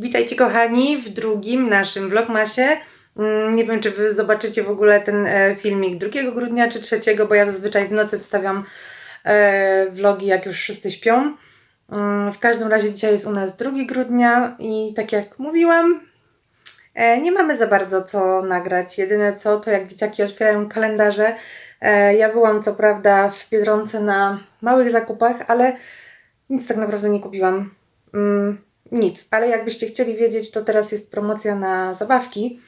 Witajcie kochani w drugim naszym vlogmasie. Mm, Nie wiem, czy wy zobaczycie w ogóle ten e, filmik 2 grudnia czy 3, bo ja zazwyczaj w nocy wstawiam e, vlogi, jak już wszyscy śpią. Mm, W każdym razie dzisiaj jest u nas 2 grudnia i tak jak mówiłam, e, nie mamy za bardzo co nagrać. Jedyne co, to jak dzieciaki otwierają kalendarze. Ja byłam co prawda w Biedronce na małych zakupach, ale nic tak naprawdę nie kupiłam. Nic, ale jakbyście chcieli wiedzieć, to teraz jest promocja na zabawki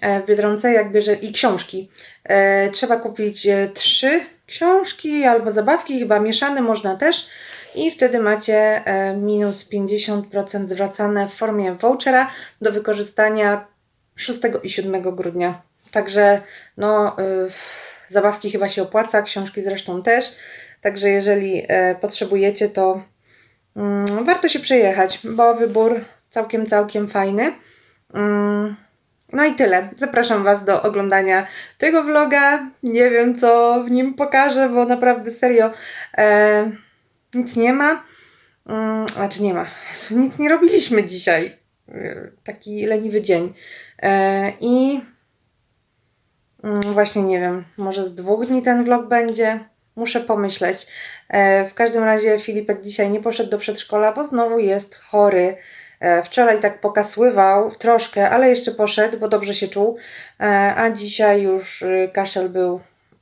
e, w Biedronce jak bierze, i książki. E, trzeba kupić e, trzy książki albo zabawki, chyba mieszane można też i wtedy macie minus 50% zwracane w formie vouchera do wykorzystania 6 i 7 grudnia. Także no, zabawki chyba się opłaca, książki zresztą też. Także jeżeli potrzebujecie, to warto się przejechać, bo wybór całkiem, całkiem fajny. Mm, no i tyle. Zapraszam Was do oglądania tego vloga. Nie wiem, co w nim pokażę, bo naprawdę serio e, nic nie ma. Mm, znaczy nie ma. Nic nie robiliśmy dzisiaj. E, Taki leniwy dzień. E, I mm, właśnie nie wiem, może z dwóch dni ten vlog będzie. Muszę pomyśleć. E, W każdym razie Filipek dzisiaj nie poszedł do przedszkola, bo znowu jest chory. E, Wczoraj tak pokasływał troszkę, ale jeszcze poszedł, bo dobrze się czuł. E, A dzisiaj już y, kaszel był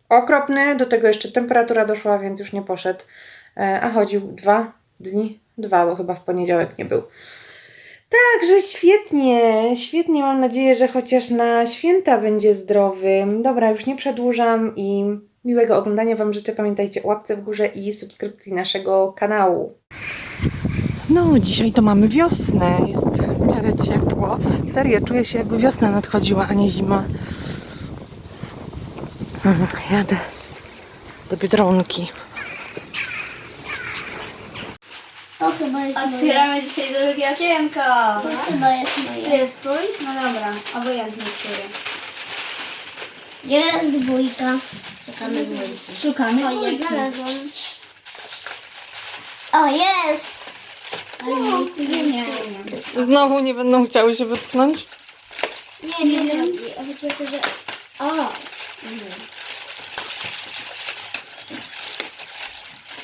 okropny, do tego jeszcze temperatura doszła, więc już nie poszedł. A chodził dwa dni, dwa, bo chyba w poniedziałek nie był. Także świetnie, świetnie. Mam nadzieję, że chociaż na święta będzie zdrowy. Dobra, już nie przedłużam i miłego oglądania Wam życzę. Pamiętajcie o łapce w górze i subskrypcji naszego kanału. No, dzisiaj to mamy wiosnę. Jest w miarę ciepło. Serio, czuję się jakby wiosna nadchodziła, a nie zima. Jadę do Biedronki. To chyba jest moje. Otwieramy dzisiaj drugie okienko. To chyba jest To moje. jest twój? No dobra, obojętny który. Gdzie jest dwójka? Szukamy dwójki. Szukamy O, ja dwójki. znalazłam. O, jest! No, nie, nie, nie. Znowu nie będą chciały się wytknąć? Nie, nie, nie. A wiecie, to, że... O!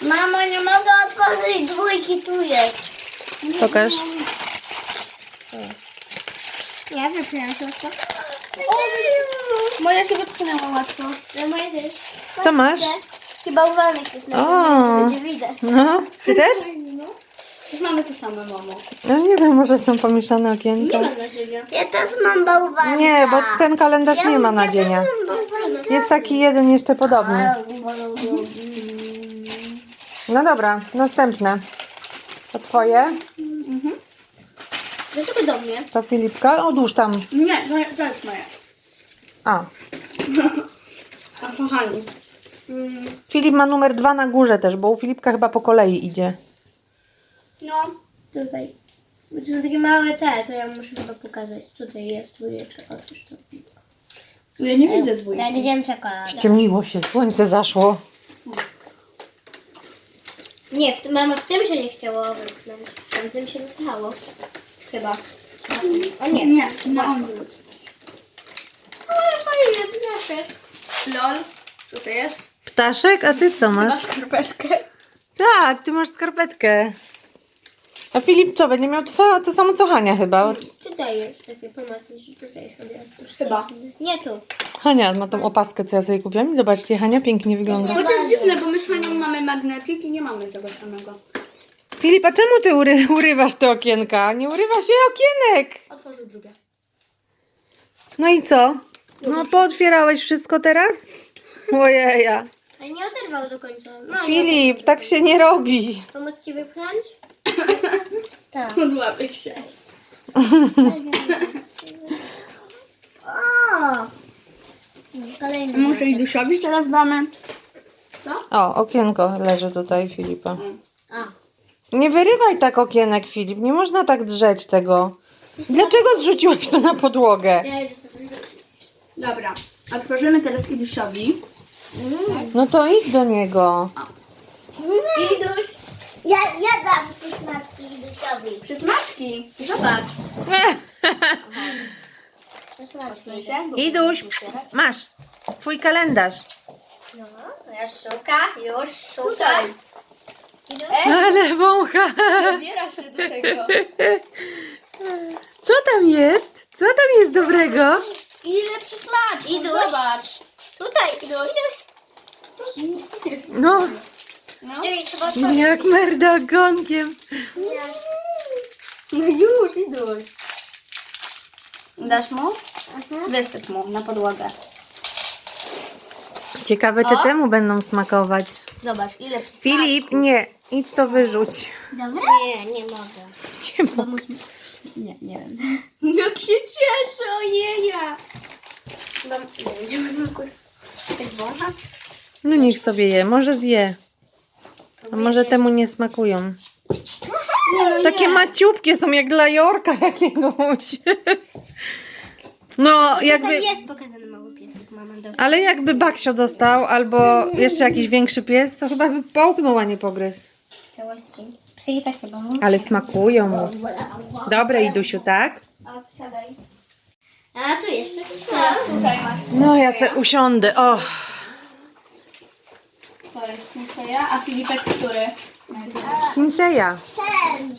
Mamo, nie mogę otworzyć dwójki, tu jest. Pokaż. Nie, wypinam się to. Moja się wypchnęła łatwo. No moje też. Co masz? Chyba uwalny chcesz na O. będzie widać. No, ty też? Przecież mamy to samo, mamo. No nie wiem, może są pomieszane okienka. nadzienia. Ja też mam bałwanka. Nie, bo ten kalendarz nie ma nadzienia. Jest taki jeden jeszcze podobny. No dobra, następne. To twoje, Dlaczego do mnie? to Filipka. Odłóż tam. Nie, to, to jest moje. A, A kochani. Filip ma numer dwa na górze też, bo u Filipka chyba po kolei idzie. No, tutaj. Bo to są takie małe te, to ja muszę chyba pokazać. Tutaj jest dwójeczka. Otóż to. Ja nie widzę dwójki. Ja widziałem czekoladę. Ściemniło się, słońce zaszło. Nie, w, tym- mama w tym się nie chciało wypchnąć. W tym się wypchało. Chyba. O nie. Nie, na odwrót. O, fajnie, ptaszek. Lol. Co to jest? Ptaszek, a ty co Chyba masz? skarpetkę. Tak, ty masz skarpetkę. A Filip co, będzie miał to, sa- to samo co Hania chyba. Tutaj jest takie pomocne, że tutaj sobie. Chyba. Nie tu. Hania ma tą opaskę, co ja sobie kupiłam. I zobaczcie, Hania pięknie wygląda. Chociaż dziwne, bo my z Hanią mamy magnetyk i nie mamy tego samego. Filip, a czemu ty ury urywasz te okienka? Nie urywa się okienek! Otworzył drugie. No i co? No, pootwierałeś wszystko teraz? Ojeja. Ale nie oderwał do końca. No, Filip, tak się nie robi. Pomóc ci wypchnąć? tak. Od łapek się. O! Kolejny. Muszę i Dusiowi teraz damy. Co? O, okienko leży tutaj Filipa. A. Nie wyrywaj tak okienek, Filip. Nie można tak drzeć tego. Dlaczego zrzuciłeś to na podłogę? Ja Dobra. Otworzymy teraz Idusiowi. No to idź do niego. Iduś. Ja, ja dam przysmatki Dusiowi. Przysmaczki. Zobacz. Przesmaczki. Iduś, masz twój kalendarz. No, już szuka, już szuka. Tutaj. Iduś? Ale wącha. Dobiera się do tego. Co tam jest? Co tam jest dobrego? Ile przysmaczków, Iduś? zobacz. Tutaj, Iduś. No, No. Czyli trzeba otworzyć. jak merda ogonkiem. no już, Iduś. Dasz mu? Wysyp mu na podłogę. Ciekawe, czy O. temu będą smakować. Zobacz, ile przysmaczków. Filip, nie, idź to wyrzuć. Dobra? Nie, nie mogę. Nie mogę. Nie, nie wiem. Jak się cieszę, ojeja. Bo nie. Tak wącha? No niech sobie je, może zje. A może temu nie smakują. Nie, no Takie nie. maciubkie są jak dla Jorka jakiegoś. No, jakby... Tutaj jest pokazany mały piesek, mama. Ale jakby Baksio dostał, albo jeszcze jakiś większy pies, to chyba by połknął, a nie pogryzł. W całości. Tak chyba. Ale smakują mu. Dobre, Idusiu, tak? A, siadaj. A tu jeszcze coś Teraz ma. tutaj masz No, ja se usiądę. O, To jest Sinseja, a Filipek który? Sinseja. Ten.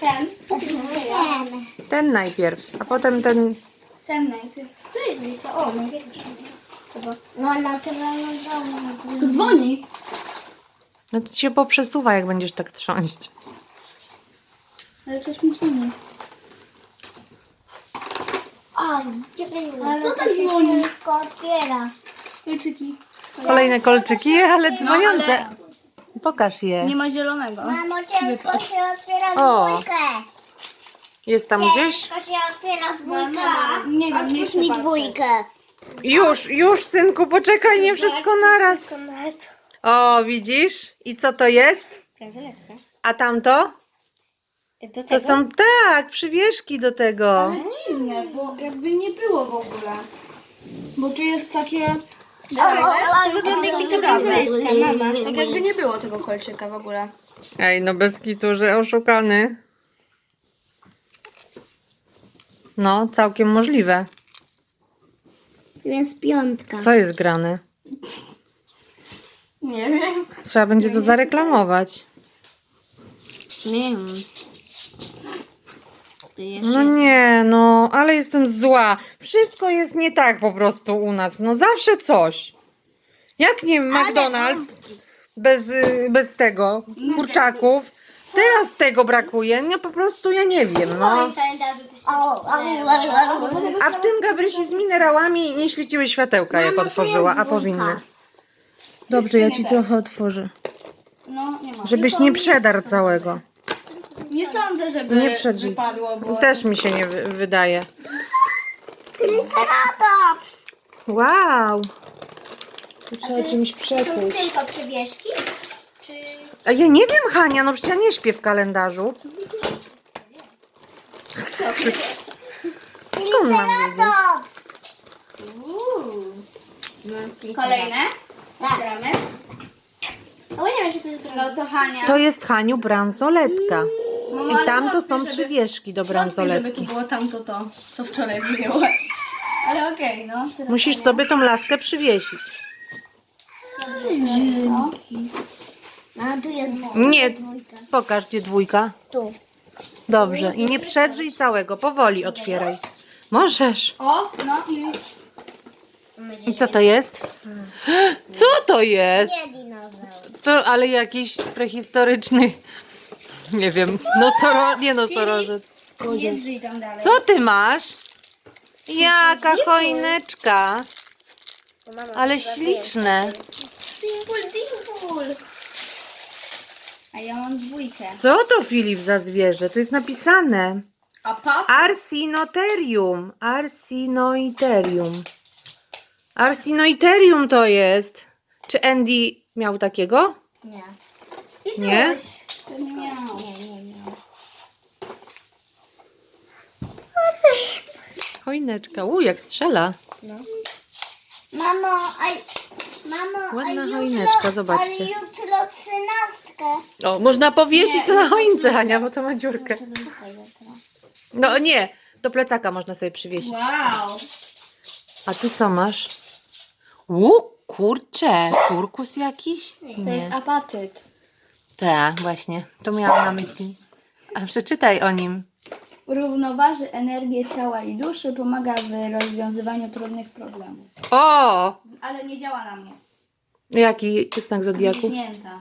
Ten. Ten. Ten najpierw, a potem ten... Ten najpierw. Tu jest Wika. O, największa. Chyba. No, naturalna żołnierz. Tu dzwoni. No to ci się poprzesuwa, jak będziesz tak trząść. Ale coś mi dzwoni. Dzwoni. Ale to to się dzwoni. ciężko otwiera. Kluczyki. Kolejne kolczyki, ale dzwoniące. ale- Pokaż je. Nie ma zielonego. Mamo, ciężko się otwiera O. dwójkę. Jest tam gdzieś? Ciężko się otwiera dwójkę. Nie wiem, nie Otwórz chcę mi patrzeć. dwójkę. Już, już, synku, poczekaj, nie wszystko naraz. O, widzisz? I co to jest? Bransoletka. A tamto? Do To są, tak, przywieszki do tego. Ale dziwne, bo jakby nie było w ogóle. Bo tu jest takie... ale wygląda jak taka bransoletka, mama. Tak jakby nie było tego kolczyka w ogóle. Ej, no bez kitu, że oszukany. No, całkiem możliwe. Jest piątka. Co jest grane? Nie wiem. Trzeba będzie to zareklamować. Nie wiem. No nie, no, ale jestem zła. Wszystko jest nie tak po prostu u nas. No zawsze coś. Jak nie McDonald's bez, y, bez tego, kurczaków. Teraz tego brakuje. No po prostu ja nie wiem, no. Kalendarzu coś się przesunęło. A w tym Gabrysi z minerałami nie świeciły światełka, jak Mamo, tu otworzyła, a powinny. Dobrze, ja ci trochę otworzę. No, nie ma. Żebyś nie przedarł całego. Nie sądzę, żeby Nie przedrzyć. wypadło, bo... Też mi się nie wy- wydaje. Triceratops. Wow! Tu trzeba To jest- czymś Są przekryć. tylko przywieszki? Czy... A ja nie wiem, Hania, no przecież ja nie śpię w kalendarzu. Skąd mam wiedzieć? Uuu. Kolejne? Otwieramy. O, nie wiem, czy to jest No to Hania. To jest Haniu bransoletka. Mamo, I ale tam to wątpię, są żeby- przywieszki do Wątpię, żeby tu bransoletki. było tamto to, co wczoraj wyjęłaś. Ale okej, no. Teraz Musisz Hania. sobie tą laskę przywiesić. No. A, tu jest Nie, dwójka. pokaż gdzie dwójka. Tu. Dobrze. I nie przedrzyj całego, powoli otwieraj. Możesz. O, no i I co to jest? Co to jest? Nie dinozaur. To, ale jakiś prehistoryczny, nie wiem, nosoro, nie nosorożec. nie drzyj tam dalej. Co ty masz? Jaka choineczka, Bo mama ale chyba śliczne. Dimple, dimple. A ja mam dwójkę. Co to Filip za zwierzę? To jest napisane. A pa? Arsinoterium. Arsinoiterium. Arsinoiterium to jest. Czy Andy miał takiego? Nie. Nie? To nie miał. Nie, nie, nie. Choineczka. U, jak strzela. Mamo, a, mamo, Ładna a jutro, choineczka, zobaczcie. Ale jutro trzynastkę. O, można powiesić to na choince, Hania, bo to ma dziurkę. No nie, do plecaka można sobie przywieźć. Wow. A ty co masz? Łuk, kurcze, turkus jakiś? To jest apatyt. Tak, właśnie, to miałam na myśli. A przeczytaj o nim. Równoważy energię ciała i duszy, pomaga w rozwiązywaniu trudnych problemów. O! Ale nie działa na mnie. Jaki ty znak zodiaku? Bliźnięta.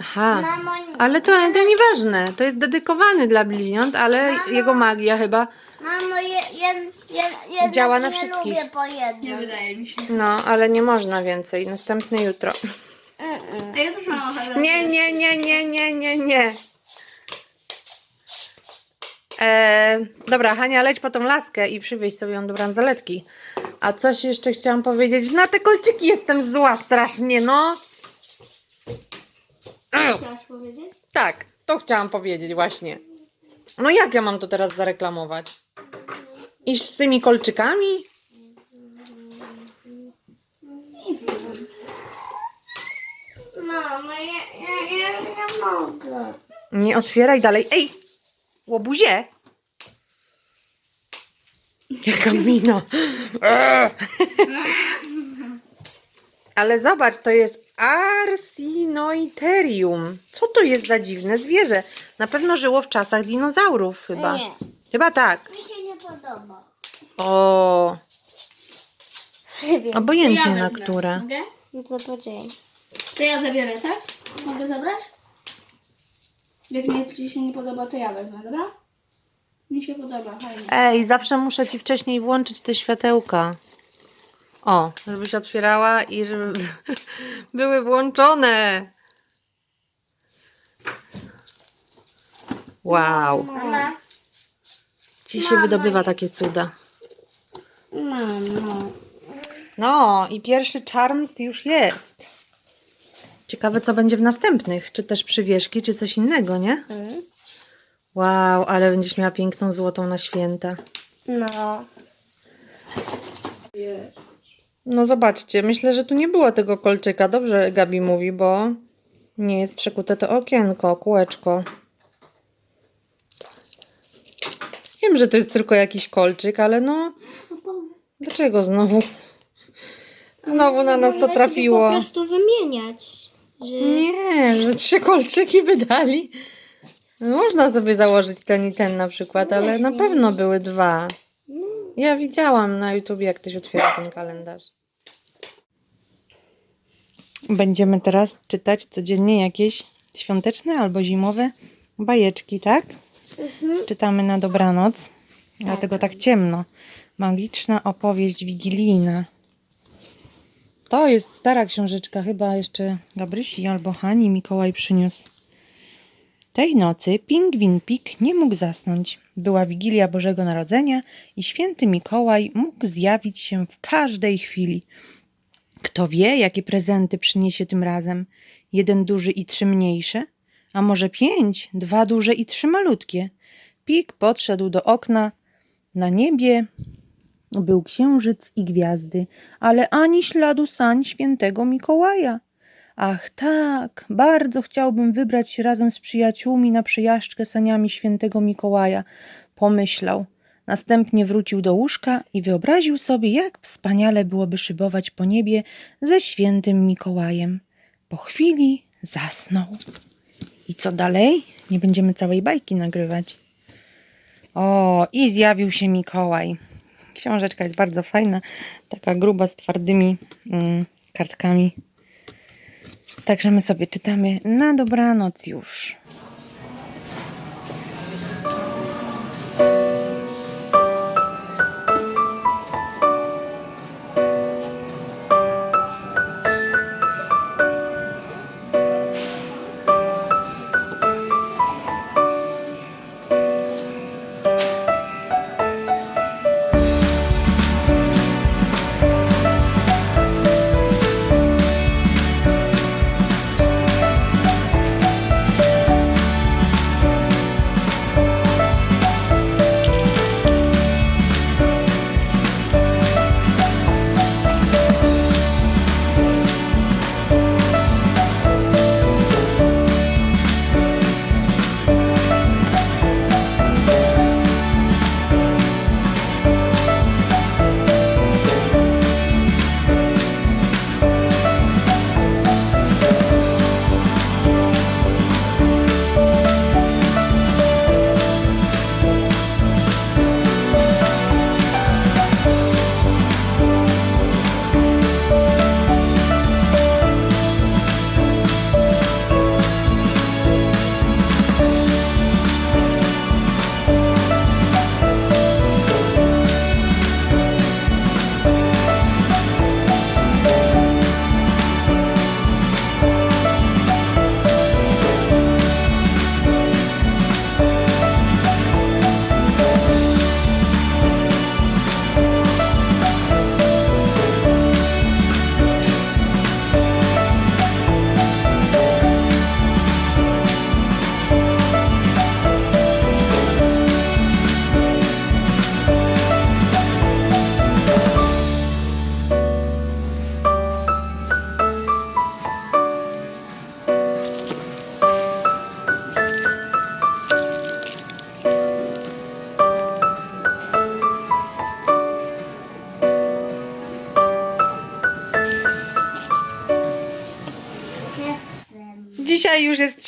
Aha. Mamo, Ale to, to nieważne. To jest dedykowany dla bliźniąt, ale jego magia chyba. Mamo je, jed, jed, jednak Działa na nie wszystkich. lubię po jednym. Nie wydaje mi się. No, ale nie można więcej. Następny jutro. A ja też mam ochotę. Nie, nie, nie, nie, nie, nie, nie. E, dobra, Hania, leć po tą laskę i przywieź sobie ją do bransoletki. A coś jeszcze chciałam powiedzieć. Na te kolczyki jestem zła strasznie, no. Ech, Chciałaś powiedzieć? tak, to chciałam powiedzieć właśnie. No jak ja mam to teraz zareklamować? Iść z tymi kolczykami? Nie wiem. Mamo, ja, ja, ja nie mogę. Nie otwieraj dalej. Ej! Łobuzie! Jaka mina. Eee. Ale zobacz, to jest Arsinoiterium. Co to jest za dziwne zwierzę? Na pewno żyło w czasach dinozaurów chyba. Nie. Chyba tak. Mi się podoba. O, Nie wiem. obojętnie ja na wezmę. które. Mogę? No to poczekaj. To ja zabiorę, tak? Mogę zabrać? Jak nie, ci się nie podoba, to ja wezmę, dobra? Mi się podoba, fajnie. Ej, zawsze muszę ci wcześniej włączyć te światełka. O, żebyś otwierała i żeby były włączone. Wow, Mama. Ci się wydobywa takie cuda. Mamo. No i pierwszy Charms już jest. Ciekawe, co będzie w następnych. Czy też przywieszki, czy coś innego, nie? Mm. Wow, ale będziesz miała piękną złotą na święta. No. No zobaczcie, myślę, że tu nie było tego kolczyka. Dobrze Gabi mówi, bo nie jest przekute to okienko, kółeczko. Wiem, że to jest tylko jakiś kolczyk, ale no... Dlaczego znowu? Znowu na nas to trafiło. Po prostu wymieniać. Że... Nie, że trzy kolczyki wydali. No, Można sobie założyć ten i ten na przykład, ale na pewno były dwa. Ja widziałam na YouTubie, jak ktoś otwiera ten kalendarz. Będziemy teraz czytać codziennie jakieś świąteczne albo zimowe bajeczki, tak? Czytamy na dobranoc, dlatego tak ciemno. Magiczna opowieść wigilijna. To jest stara książeczka, chyba jeszcze Gabrysi albo Hani Mikołaj przyniósł. Tej nocy pingwin Pik nie mógł zasnąć. Była Wigilia Bożego Narodzenia i święty Mikołaj mógł zjawić się w każdej chwili. Kto wie, jakie prezenty przyniesie tym razem? Jeden duży i trzy mniejsze? A może pięć, dwa duże i trzy malutkie? Pik podszedł do okna. Na niebie był księżyc i gwiazdy, ale ani śladu sań świętego Mikołaja. Ach tak, bardzo chciałbym wybrać się razem z przyjaciółmi na przejażdżkę saniami świętego Mikołaja, pomyślał. Następnie wrócił do łóżka i wyobraził sobie, jak wspaniale byłoby szybować po niebie ze świętym Mikołajem. Po chwili zasnął. I co dalej? Nie będziemy całej bajki nagrywać. O, i zjawił się Mikołaj. Książeczka jest bardzo fajna, taka gruba z twardymi mm, kartkami. Także my sobie czytamy na dobranoc już.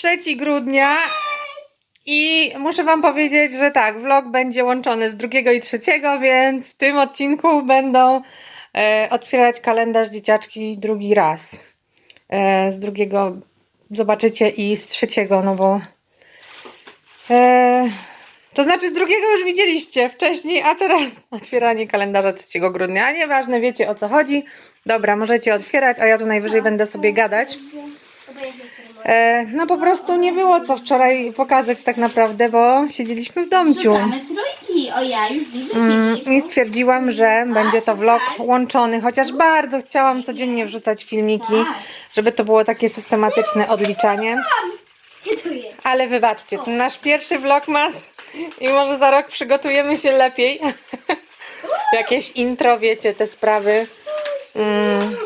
3 grudnia i muszę Wam powiedzieć, że tak, vlog będzie łączony z drugiego i trzeciego, więc w tym odcinku będą e, otwierać kalendarz dzieciaczki drugi raz. E, z drugiego zobaczycie i z trzeciego, no bo. E, to znaczy z drugiego już widzieliście wcześniej, a teraz otwieranie kalendarza 3 grudnia. Nieważne, wiecie o co chodzi. Dobra, możecie otwierać, a ja tu najwyżej będę sobie gadać. E, no po prostu nie było co wczoraj pokazać tak naprawdę, bo siedzieliśmy w domciu. Szukamy trójki. O, ja już widzę Mm. I stwierdziłam, że będzie to vlog łączony, chociaż bardzo chciałam codziennie wrzucać filmiki, żeby to było takie systematyczne odliczanie. Gdzie jest? Ale wybaczcie, to nasz pierwszy vlogmas i może za rok przygotujemy się lepiej. Jakieś intro, wiecie, te sprawy. Mm.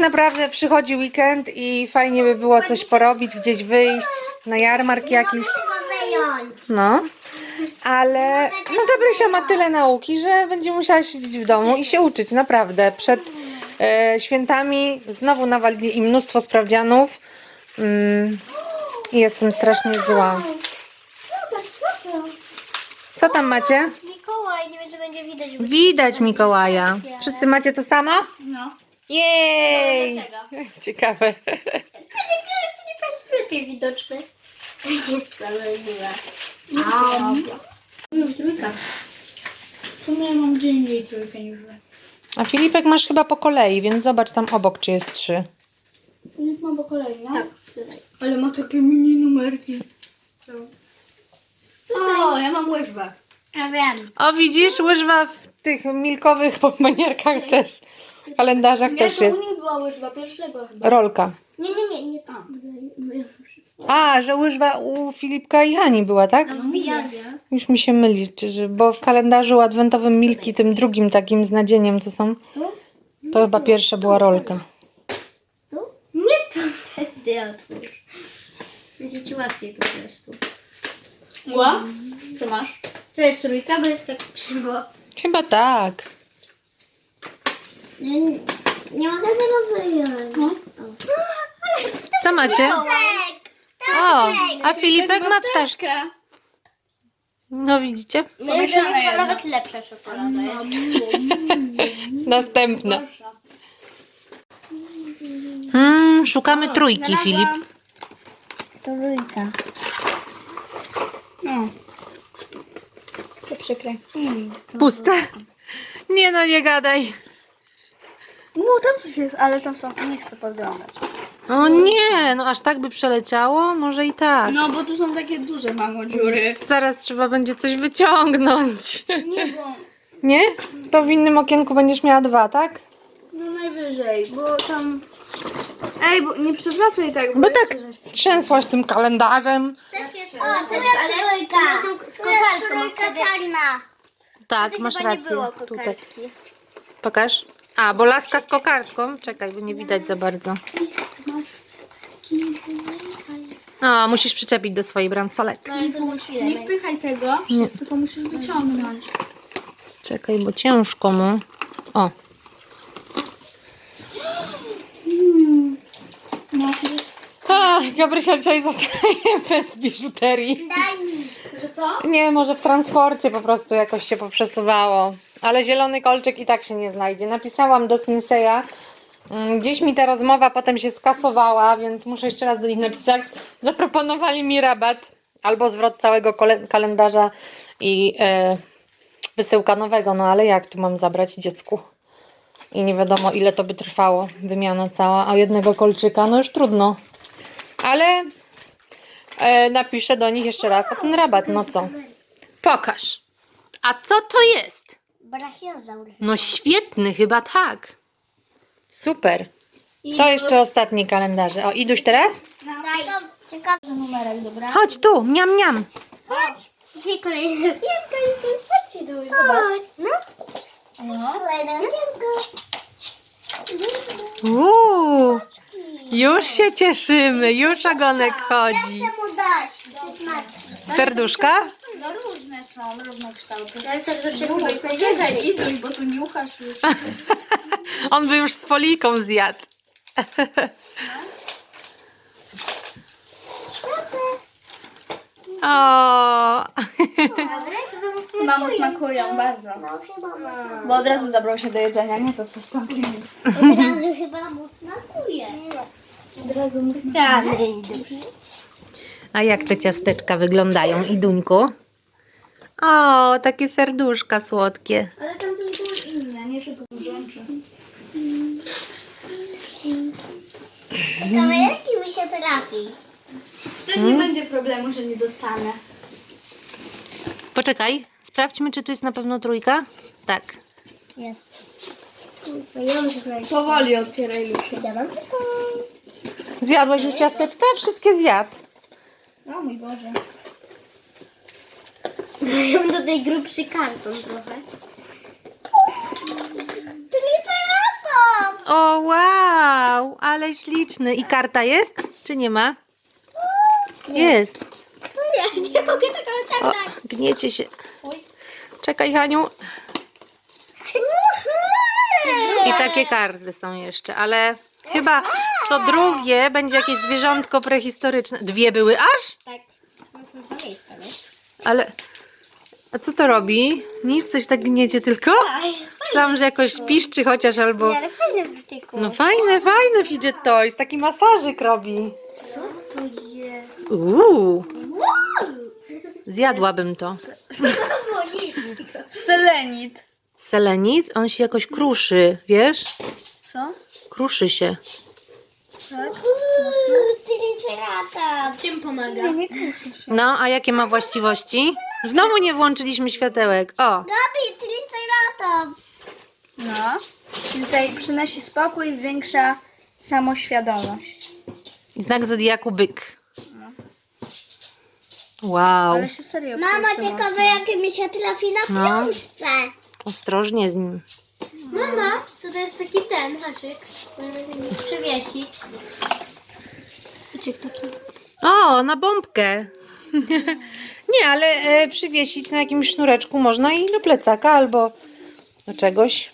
Tak naprawdę przychodzi weekend i fajnie by było coś porobić, gdzieś wyjść, na jarmark jakiś. No. Ale no Gabrysia ma tyle nauki, że będzie musiała siedzieć w domu i się uczyć, naprawdę. Przed e, świętami znowu nawalili im mnóstwo sprawdzianów. Mm, i jestem strasznie zła. Co tam macie? Mikołaj, nie wiem, czy będzie widać. Widać Mikołaja. Wszyscy macie to samo? No. Jej! Dlaczego? Ciekawe. Filipa jest lepiej widoczny. Sprawiedliwe. Już trójka. W sumie ja mam gdzie indziej trójkę niż wy. A Filipek masz chyba po kolei, więc zobacz tam obok, czy jest trzy. Filip ma po kolei, no? Tak, tutaj. Ale ma takie mini numerki. O, ja mam łyżwę. A wiem. O, widzisz, łyżwa w tych milkowych bombonierkach też. W kalendarzach Nie, też to jest. u nich była łyżwa pierwszego chyba. Rolka. Nie, nie, nie, nie. A, że łyżwa u Filipka i Hani była, tak? Wbijanie. Już mi się myli, czy, że, bo w kalendarzu adwentowym Milki, tym drugim takim z nadzieniem, co są, to chyba pierwsza była rolka. Tu? Nie to wtedy otwórz. Będzie ci łatwiej po prostu. Ła? Co masz? To jest trójka, bo jest tak krzywo. Chyba tak. Nie, nie mogę tego wyjąć. No. Co macie? O, a Filipek ma ptaszkę. No widzicie? No To i mieszane to jedno. nawet lepsza czekolada jest. Następne. Mm, szukamy trójki, Filip. Trójka. No. To przykre. Puste. Nie no, nie gadaj. No, tam coś jest, ale tam są. Nie chcę podglądać. O nie, no aż tak by przeleciało? Może i tak. No, bo tu są takie duże mamo dziury. Zaraz trzeba będzie coś wyciągnąć. Nie, bo Nie? To w innym okienku będziesz miała dwa, tak? no najwyżej, bo tam... Ej, bo nie przewracaj tak, Bo ja tak coś- trzęsłaś tym kalendarzem. Też jest, o, jest trójka. Z kokarką czarna. Tak, Wtedy masz chyba nie rację. było Tutaj. kokardki. Pokaż. A, bo laska z kokarką. Czekaj, bo nie widać za bardzo. O, musisz przyczepić do swojej bransoletki. No, to. Nie wpychaj tego, tylko musisz wyciągnąć. Czekaj, bo ciężko mu. O, A, Gabrysia dzisiaj zostaje bez biżuterii. Daj mi. że co? Nie, może w transporcie po prostu jakoś się poprzesuwało. Ale zielony kolczyk i tak się nie znajdzie. Napisałam do Sinseya. mm, Gdzieś mi ta rozmowa potem się skasowała, więc muszę jeszcze raz do nich napisać. Zaproponowali mi rabat albo zwrot całego kalendarza i e, wysyłka nowego. No ale jak tu mam zabrać dziecku? I nie wiadomo ile to by trwało, wymiana cała. A jednego kolczyka, no już trudno. Ale e, napiszę do nich jeszcze raz o ten rabat. No co? Pokaż. A co to jest? Brachiozaur. No świetny, chyba tak. Super. To jeszcze ostatnie kalendarze. O, iduś teraz? Daj. Ciekawy numerek, dobra? Chodź tu, miam, miam. Chodź. Dzisiaj kolejna piłka i tu chodźcie tu już, zobacz. No. No. Piłka. Uuu, już się cieszymy, już ogonek chodzi. Chcę mu dać. Serduszka? No różne są, różne kształty. Ale chyba jest poczekaj, najwięcej. iduś, bo tu niuchasz już. On by już z foliką zjadł. O, Dobre? Chyba mu Chyba mu smakują bardzo. No chyba mu smakuje. Bo od razu zabrał się do jedzenia, nie to co z tamtymi. Od razu chyba mu smakuje. Od razu mu smakuje. a jak te ciasteczka wyglądają, Iduńku? O, takie serduszka słodkie. Ale tam też były inne, nie tylko rzeczy. Ciekawe jaki mi się trafi. To nie będzie problemu, że nie dostanę. Poczekaj, sprawdźmy, czy tu jest na pewno trójka. Tak. Jest. Ja muszę znaleźć. Powoli otwieraj Lusiu. Ja mam tylko. Zjadłaś już ciasteczka? Wszystkie zjadł. O mój Boże. Mają tutaj grubszy karton trochę. Triceratops! O, wow, ale śliczny. I karta jest? Czy nie ma? Jest. Ja nie mogę tego O, ociągnąć. gniecie się. Czekaj, Haniu. I takie karty są jeszcze, ale chyba to drugie będzie jakieś zwierzątko prehistoryczne. Dwie były aż? Tak. To są dwa miejsca, nie? Ale. A co to robi? Nic, coś tak gniecie tylko? Myślałam, że jakoś piszczy chociaż albo. Nie, ale fajny wytyku. No fajne, fajne fidget toys. Taki masażyk robi. Co to jest? Uuu, zjadłabym to. No nic. Selenit. Selenit, on się jakoś kruszy, wiesz? Co? Kruszy się. Tak? Czym pomaga? Nie kuszę się. No, a jakie ma właściwości? Znowu nie włączyliśmy światełek. O, Gabi, Triceratops. No. Tutaj przynosi spokój i zwiększa samoświadomość. znak zodiaku byk. Wow, Ale się serio Mama, ciekawe mocno. jakie mi się trafi na No. piątce. ostrożnie z nim. Mama, to jest taki ten haczyk, przywiesić. Haczyk taki. O, na bombkę. nie, ale e, przywiesić na jakimś sznureczku można i do plecaka albo do czegoś.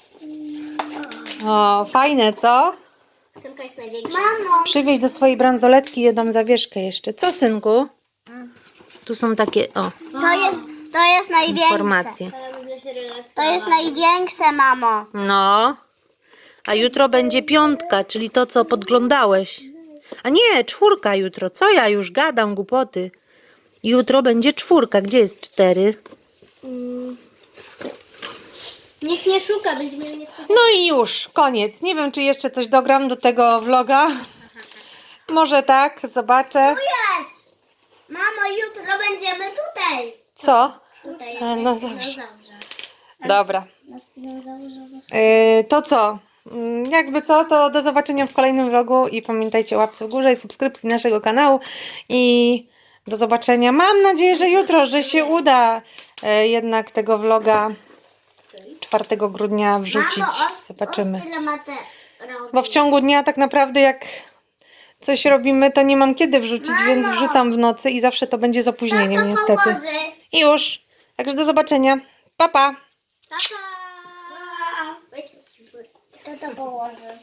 O, fajne, co? Chcemka jest największa. Mamo! Przywieź do swojej bransoletki jedną zawieszkę jeszcze. Co, synku? Tu są takie, o, To jest, to jest największe. informacje. To jest największe, mamo. No. A jutro będzie piątka, czyli to, co podglądałeś. A nie, czwórka jutro. Co ja już gadam, głupoty. Jutro będzie czwórka. Gdzie jest cztery? Niech nie szuka, będziemy mieli niespodziankę. No i już, koniec. Nie wiem, czy jeszcze coś dogram do tego vloga. Może tak, zobaczę. Jest! Mamo, jutro będziemy tutaj. Co? Tutaj jest A, no taki dobrze. dinozaurze. Dobra. Na. Yy, to co? Mm, Jakby co, to do zobaczenia w kolejnym vlogu i pamiętajcie o łapce w górze i subskrypcji naszego kanału i do zobaczenia. Mam nadzieję, że jutro, że się uda e, jednak tego vloga 4 grudnia wrzucić. Zobaczymy. Bo w ciągu dnia tak naprawdę jak coś robimy, to nie mam kiedy wrzucić, więc wrzucam w nocy i zawsze to będzie z opóźnieniem Tato niestety. I już. Także do zobaczenia. Pa pa. Tata! Położy.